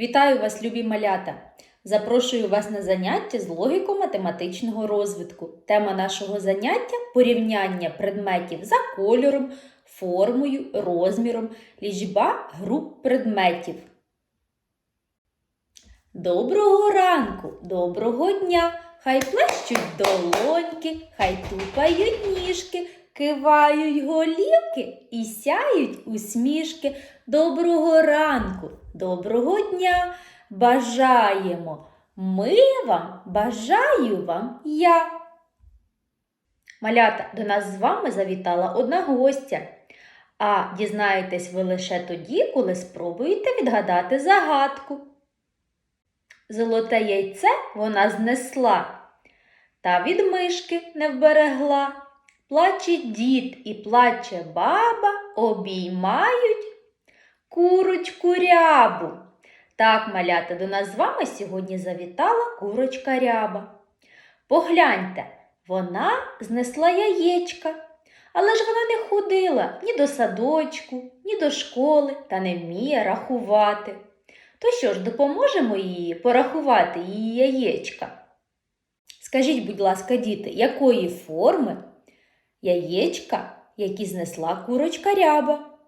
Вітаю вас, любі малята! Запрошую вас на заняття з логіко-математичного розвитку. Тема нашого заняття порівняння предметів за кольором, формою, розміром, лічба груп предметів. Доброго ранку, доброго дня! Хай плещуть долоньки, хай тупають ніжки, кивають голівки і сяють усмішки. Доброго ранку, доброго дня! Бажаємо! Ми вам, бажаю вам я. Малята, до нас з вами завітала одна гостя. А дізнаєтесь ви лише тоді, коли спробуєте відгадати загадку. Золоте яйце вона знесла, та від мишки не вберегла. Плаче дід і плаче баба, обіймають курочку рябу. Так, малята, до нас з вами сьогодні завітала курочка ряба. Погляньте, вона знесла яєчка, але ж вона не ходила ні до садочку, ні до школи та не вміє рахувати. То що ж, допоможемо їй порахувати її яєчка? Скажіть, будь ласка, діти, якої форми яєчка, які знесла курочка ряба?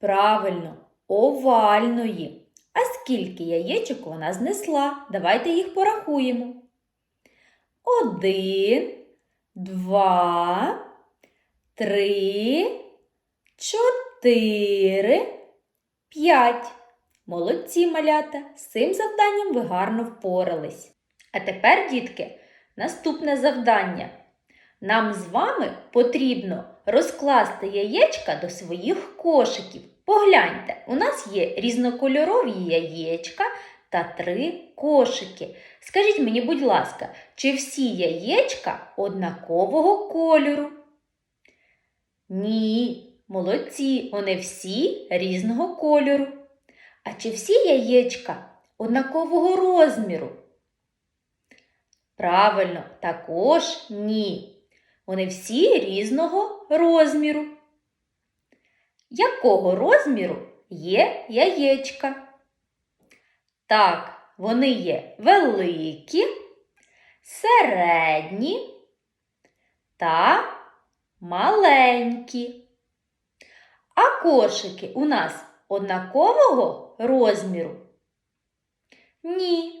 Правильно, овальної. А скільки яєчок вона знесла? Давайте їх порахуємо. Один, два, три, чотири, п'ять. Молодці малята, з цим завданням ви гарно впорались. А тепер, дітки, наступне завдання. Нам з вами потрібно розкласти яєчка до своїх кошиків. Погляньте, у нас є різнокольорові яєчка та три кошики. Скажіть мені, будь ласка, чи всі яєчка однакового кольору? Ні, молодці, вони всі різного кольору. А чи всі яєчка однакового розміру? Правильно, також ні. Вони всі різного розміру. Якого розміру є яєчка? Так, вони є великі, середні та маленькі. А кошики у нас однакового розміру? Ні.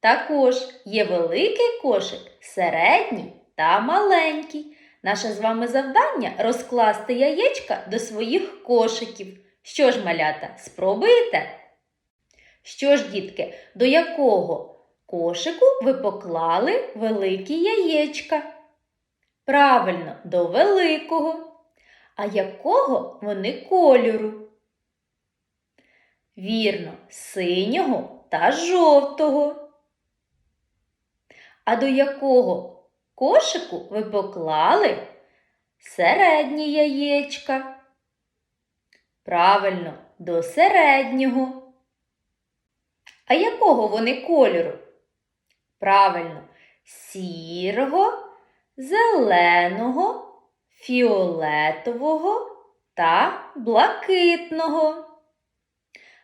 Також є великий кошик, середній та маленький. Наше з вами завдання розкласти яєчка до своїх кошиків. Що ж, малята, спробуєте? Що ж, дітки, до якого кошику ви поклали великі яєчка? Правильно, до великого. А якого вони кольору? Вірно, синього та жовтого. А до якого кошику ви поклали середні яєчка? Правильно, до середнього. А якого вони кольору? Правильно, сірого, зеленого, фіолетового та блакитного.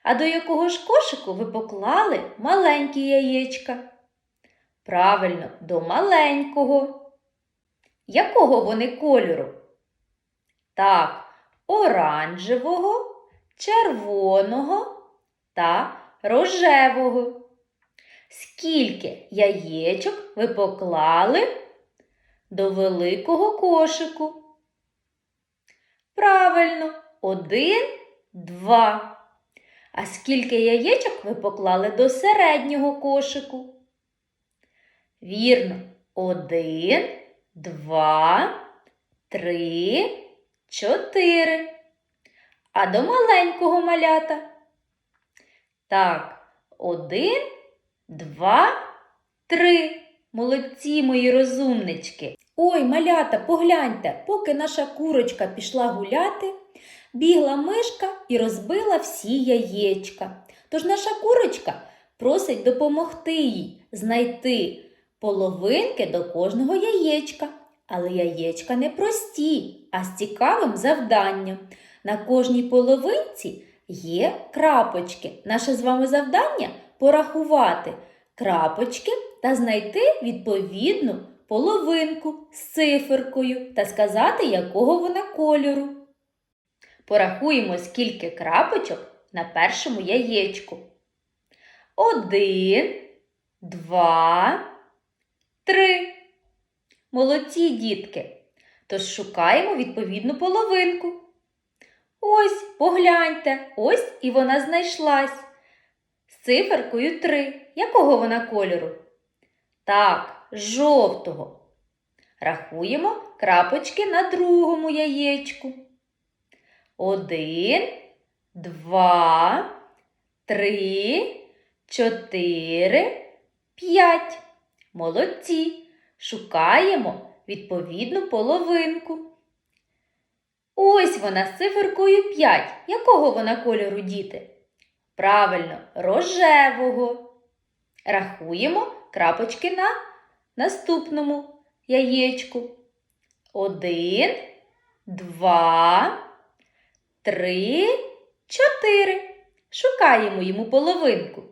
А до якого ж кошику ви поклали маленькі яєчка? Правильно, до маленького. Якого вони кольору? Так, оранжевого, червоного та рожевого. Скільки яєчок ви поклали до великого кошику? Правильно, один, два. А скільки яєчок ви поклали до середнього кошику? Вірно, один, два, три, чотири. А до маленького малята? Так, один, два, три. Молодці мої розумнички. Ой, малята, погляньте, поки наша курочка пішла гуляти, бігла мишка і розбила всі яєчка. Тож наша курочка просить допомогти їй знайти половинки до кожного яєчка. Але яєчка не прості, а з цікавим завданням. На кожній половинці є крапочки. Наше з вами завдання порахувати крапочки та знайти відповідну половинку з циферкою та сказати, якого вона кольору. Порахуємо, скільки крапочок на першому яєчку. Один, два, три. Молодці дітки. Тож шукаємо відповідну половинку. Ось, погляньте, ось і вона знайшлась. З циферкою 3. Якого вона кольору? Так, жовтого. Рахуємо крапочки на другому яєчку. Один, два, три, чотири, п'ять. Молодці. Шукаємо відповідну половинку. Ось вона з циферкою 5. Якого вона кольору, діти? Правильно, рожевого. Рахуємо крапочки на наступному яєчку. Один, два, три, чотири. Шукаємо йому половинку.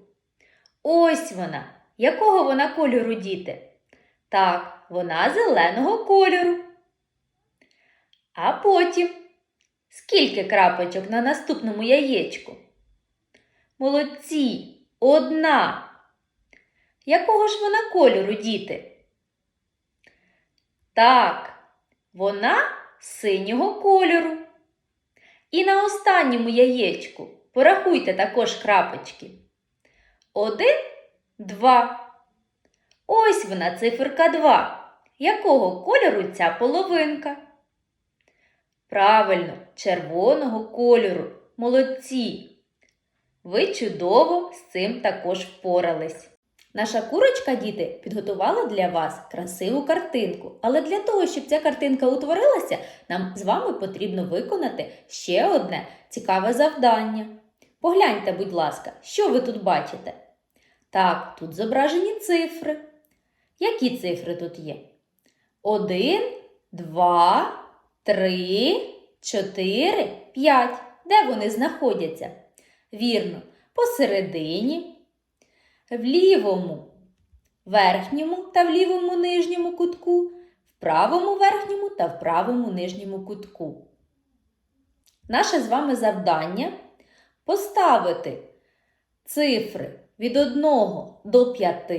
Ось вона. Якого вона кольору, діти? Так, вона зеленого кольору. А потім скільки крапочок на наступному яєчку? Молодці, одна. Якого ж вона кольору, діти? Так, вона синього кольору. І на останньому яєчку порахуйте також крапочки. Один, два. Ось вона циферка 2. Якого кольору ця половинка? Правильно, червоного кольору. Молодці. Ви чудово з цим також впорались. Наша курочка, діти, підготувала для вас красиву картинку. Але для того, щоб ця картинка утворилася, нам з вами потрібно виконати ще одне цікаве завдання. Погляньте, будь ласка, що ви тут бачите? Так, тут зображені цифри. Які цифри тут є? Один, два, три, чотири, п'ять. Де вони знаходяться? Вірно, посередині, в лівому верхньому та в лівому нижньому кутку, в правому верхньому та в правому нижньому кутку. Наше з вами завдання поставити цифри від 1 до 5,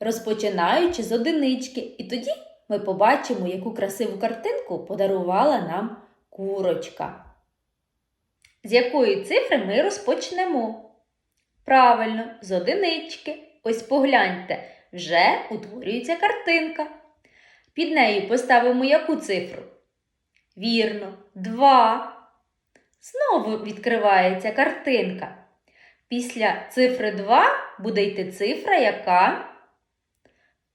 розпочинаючи з одинички. І тоді ми побачимо, яку красиву картинку подарувала нам курочка. З якої цифри ми розпочнемо? Правильно, з одинички. Ось погляньте, вже утворюється картинка. Під нею поставимо яку цифру? Вірно, 2. Знову відкривається картинка. Після цифри 2 буде йти цифра яка?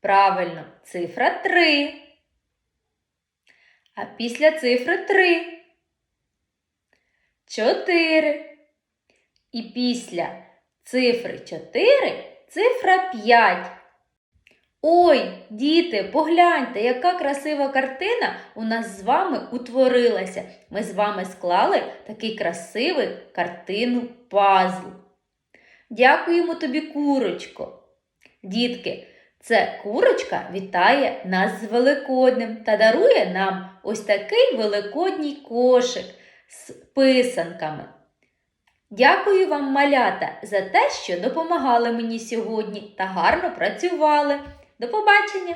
Правильно, цифра 3. А після цифри 3 4. І після цифри 4 цифра 5. Ой, діти, погляньте, яка красива картина у нас з вами утворилася. Ми з вами склали такий красивий картину пазл. Дякуємо тобі, курочко. Дітки, це курочка вітає нас з Великоднем та дарує нам ось такий великодній кошик з писанками. Дякую вам, малята, за те, що допомагали мені сьогодні та гарно працювали. До побачення!